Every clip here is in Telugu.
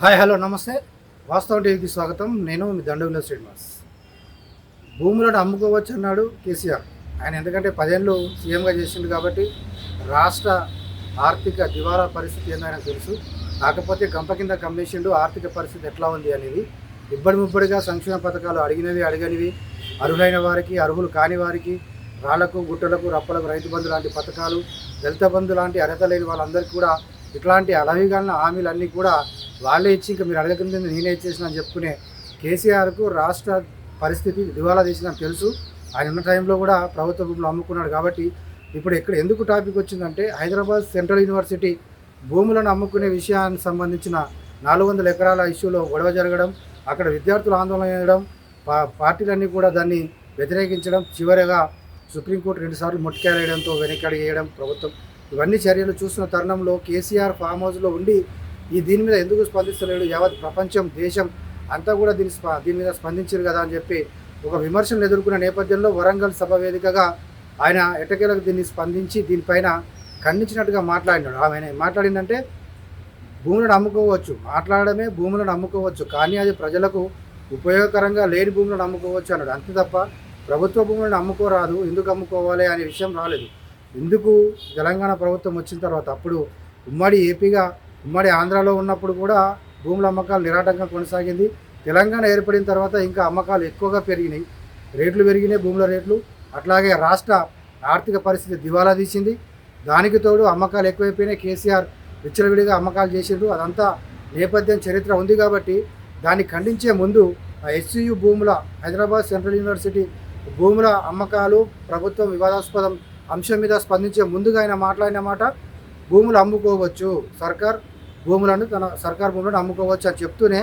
హాయ్ హలో నమస్తే. వాస్తవం టీవీకి స్వాగతం. నేను మీ దండవిలో శ్రీనివాస్. భూములను అమ్ముకోవచ్చు అన్నాడు కేసీఆర్. ఆయన ఎందుకంటే పదేళ్ళు సీఎంగా చేసిండు కాబట్టి రాష్ట్ర ఆర్థిక దివాలా పరిస్థితి ఏందని తెలుసు. కాకపోతే గంప కింద కమ్మేసిండు ఆర్థిక పరిస్థితి ఎట్లా ఉంది అనేది. ఇబ్బడి ముబ్బడిగా సంక్షేమ పథకాలు అడిగినవి అడగనివి. అర్హులైన వారికి అర్హులు కాని వారికి రాళ్ళకు గుట్టలకు రప్పలకు రైతు బంధు లాంటి పథకాలు దళిత బంధు లాంటి అర్హత లేని వాళ్ళందరికీ కూడా ఇట్లాంటి అలవిగలన హామీలన్నీ కూడా వాళ్ళే ఇచ్చి ఇంకా మీరు అడగకుండా నేనే ఇచ్చేసిన అని చెప్పుకునే కేసీఆర్కు రాష్ట్ర పరిస్థితి దివాలా తీసిన తెలుసు. ఆయన ఉన్న టైంలో కూడా ప్రభుత్వ భూములు అమ్ముకున్నాడు కాబట్టి ఇప్పుడు ఇక్కడ ఎందుకు టాపిక్ వచ్చిందంటే హైదరాబాద్ సెంట్రల్ యూనివర్సిటీ భూములను అమ్ముకునే విషయానికి సంబంధించిన నాలుగు వందల ఎకరాల ఇష్యూలో గొడవ జరగడం అక్కడ విద్యార్థులు ఆందోళన చేయడం పా పార్టీలన్నీ కూడా దాన్ని వ్యతిరేకించడం చివరిగా సుప్రీంకోర్టు రెండుసార్లు ముట్టికాయలేయడంతో వెనక్కి అడిగేయడం ప్రభుత్వం ఇవన్నీ చర్యలు చూసిన తరుణంలో కేసీఆర్ ఫామ్ హౌస్లో ఉండి ఈ దీని మీద ఎందుకు స్పందిస్తలేడు? యావత్ ప్రపంచం దేశం అంతా కూడా దీని స్ప దీని మీద స్పందించారు కదా అని చెప్పి ఒక విమర్శలు ఎదుర్కొన్న నేపథ్యంలో వరంగల్ సభ వేదికగా ఆయన ఎటకేలకు దీన్ని స్పందించి దీనిపైన ఖండించినట్టుగా మాట్లాడినాడు. ఆమె మాట్లాడిందంటే భూములను అమ్ముకోవచ్చు. మాట్లాడమే భూములను అమ్ముకోవచ్చు. కానీ అది ప్రజలకు ఉపయోగకరంగా లేని భూములను అమ్ముకోవచ్చు అన్నాడు. అంతే తప్ప ప్రభుత్వ భూములను అమ్ముకోరాదు. ఎందుకు అమ్ముకోవాలి అనే విషయం రాలేదు. ఎందుకు తెలంగాణ ప్రభుత్వం వచ్చిన తర్వాత అప్పుడు ఉమ్మడి ఏపీగా ఉమ్మడి ఆంధ్రాలో ఉన్నప్పుడు కూడా భూముల అమ్మకాలు నిరాటంగా కొనసాగింది. తెలంగాణ ఏర్పడిన తర్వాత ఇంకా అమ్మకాలు ఎక్కువగా పెరిగినాయి. రేట్లు పెరిగినాయి భూముల రేట్లు. అట్లాగే రాష్ట్ర ఆర్థిక పరిస్థితి దివాలా తీసింది. దానికి తోడు అమ్మకాలు ఎక్కువైపోయినాయి. కేసీఆర్ విచ్చలవిడిగా అమ్మకాలు చేసిండ్రు అదంతా నేపథ్యం చరిత్ర ఉంది కాబట్టి దాన్ని ఖండించే ముందు ఆ ఎస్సీయు భూముల హైదరాబాద్ సెంట్రల్ యూనివర్సిటీ భూముల అమ్మకాలు ప్రభుత్వం వివాదాస్పదం అంశం మీద స్పందించే ముందుగా ఆయన మాట్లాడిన మాట భూములు అమ్ముకోవచ్చు. సర్కార్ భూములను తన సర్కార్ భూములను అమ్ముకోవచ్చు అని చెప్తూనే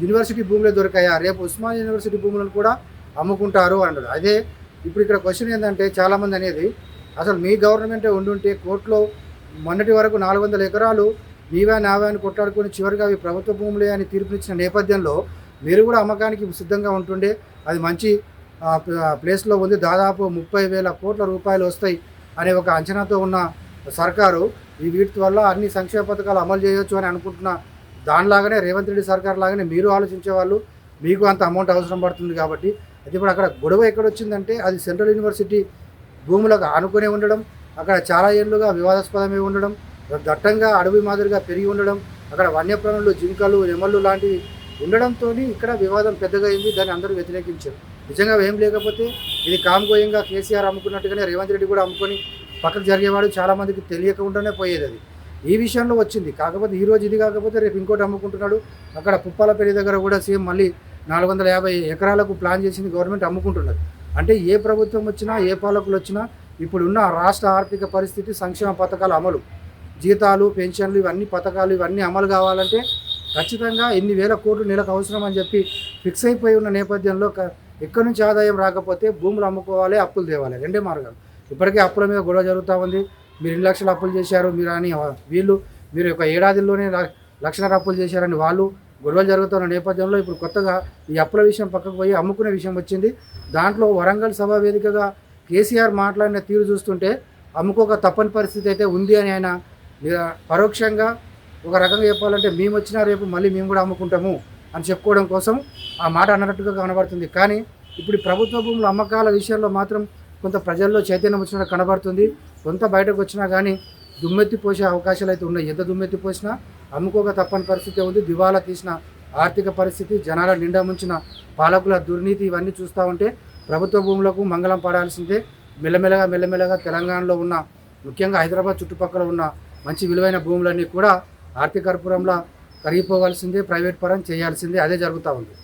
యూనివర్సిటీ భూములే దొరికాయా? రేపు ఉస్మానియా యూనివర్సిటీ భూములను కూడా అమ్ముకుంటారు అన్నాడు అదే ఇప్పుడు ఇక్కడ క్వశ్చన్ ఏంటంటే చాలామంది అనేది అసలు మీ గవర్నమెంటే ఉండుంటే కోర్టులో మొన్నటి వరకు నాలుగు వందల ఎకరాలు నీవా నావా అని కొట్లాడుకుని చివరిగా అవి ప్రభుత్వ భూములే అని తీర్పునిచ్చిన నేపథ్యంలో మీరు కూడా అమ్మకానికి సిద్ధంగా ఉంటుండే అది మంచి ప్లేస్లో ఉంది. దాదాపు ముప్పై వేల కోట్ల రూపాయలు వస్తాయి అనే ఒక అంచనాతో ఉన్న సర్కారు ఈ వీటి వల్ల అన్ని సంక్షేమ పథకాలు అమలు చేయొచ్చు అని అనుకుంటున్న దానిలాగానే రేవంత్ రెడ్డి సర్కార్ లాగానే మీరు ఆలోచించే వాళ్ళు మీకు అంత అమౌంట్ అవసరం పడుతుంది కాబట్టి అది ఇప్పుడు అక్కడ గొడవ ఎక్కడ వచ్చిందంటే అది సెంట్రల్ యూనివర్సిటీ భూములకు ఆనుకునే ఉండడం అక్కడ చాలా ఏళ్ళుగా వివాదాస్పదమై ఉండడం దట్టంగా అడవి మాదిరిగా పెరిగి ఉండడం అక్కడ వన్యప్రాణులు జింకలు నెమళ్ళు లాంటివి ఉండడంతో ఇక్కడ వివాదం పెద్దగా అయింది దాన్ని అందరూ వ్యతిరేకించారు. నిజంగా ఏం లేకపోతే ఇది కామ్గోయంగా కేసీఆర్ అమ్ముకున్నట్టుగానే రేవంత్ రెడ్డి కూడా అమ్ముకొని పక్కకు జరిగేవాడు చాలామందికి తెలియకుండానే పోయేది అది. ఈ విషయంలో వచ్చింది. కాకపోతే ఈరోజు ఇది కాకపోతే రేపు ఇంకోటి అమ్ముకుంటున్నాడు. అక్కడ పుప్పాలపల్లి దగ్గర కూడా సేమ్ మళ్ళీ నాలుగు వందల యాభై ఎకరాలకు ప్లాన్ చేసింది గవర్నమెంట్ అమ్ముకుంటున్నది. అంటే ఏ ప్రభుత్వం వచ్చినా ఏ పాలకులు వచ్చినా ఇప్పుడున్న రాష్ట్ర ఆర్థిక పరిస్థితి సంక్షేమ పథకాల అమలు జీతాలు పెన్షన్లు ఇవన్నీ పథకాలు ఇవన్నీ అమలు కావాలంటే ఖచ్చితంగా ఎన్ని వేల కోట్లు నెలకు అవసరం అని చెప్పి ఫిక్స్ అయిపోయి ఉన్న నేపథ్యంలో క- ఎక్కడి నుంచి ఆదాయం రాకపోతే భూములు అమ్ముకోవాలి అప్పులు తేవాలి. రెండే మార్గాలు. ఇప్పటికే అప్పుల మీద గొడవ జరుగుతూ ఉంది. మీరు ఎన్ని లక్షలు అప్పులు చేశారు మీరు అని వీళ్ళు మీరు ఒక ఏడాదిలోనే లక్షల అప్పులు చేశారని వాళ్ళు గొడవలు జరుగుతున్న నేపథ్యంలో ఇప్పుడు కొత్తగా ఈ అప్పుల విషయం పక్కకు పోయి అమ్ముకునే విషయం వచ్చింది. దాంట్లో వరంగల్ సభ వేదికగా కేసీఆర్ మాట్లాడిన తీరు చూస్తుంటే అమ్ముకోక తప్పని పరిస్థితి అయితే ఉంది అని ఆయన పరోక్షంగా ఒక రకంగా చెప్పాలంటే మేము వచ్చినా రేపు మళ్ళీ మేము కూడా అమ్ముకుంటాము అని చెప్పుకోవడం కోసం ఆ మాట అన్నట్టుగా కనబడుతుంది. కానీ ఇప్పుడు ప్రభుత్వ భూముల అమ్మకాల విషయంలో మాత్రం కొంత ప్రజల్లో చైతన్యం వచ్చినట్టు కనబడుతుంది. కొంత బయటకు వచ్చినా కానీ దుమ్మెత్తి పోసే అవకాశాలు అయితే ఉన్నాయి. ఎంత దుమ్మెత్తి పోసినా అమ్ముకోక తప్పని పరిస్థితి ఉంది. దివాలా తీసిన ఆర్థిక పరిస్థితి జనాల నిండా ముంచిన పాలకుల దుర్నీతి ఇవన్నీ చూస్తూ ఉంటే ప్రభుత్వ భూములకు మంగళం పడాల్సిందే. మెల్లమెల్లగా మెల్లమెల్లగా తెలంగాణలో ఉన్న ముఖ్యంగా హైదరాబాద్ చుట్టుపక్కల ఉన్న మంచి విలువైన భూములన్నీ కూడా ఆర్థిక కర్పూరంలో కరిగిపోవాల్సిందే. ప్రైవేట్ పరం చేయాల్సిందే. అదే జరుగుతూ ఉంది.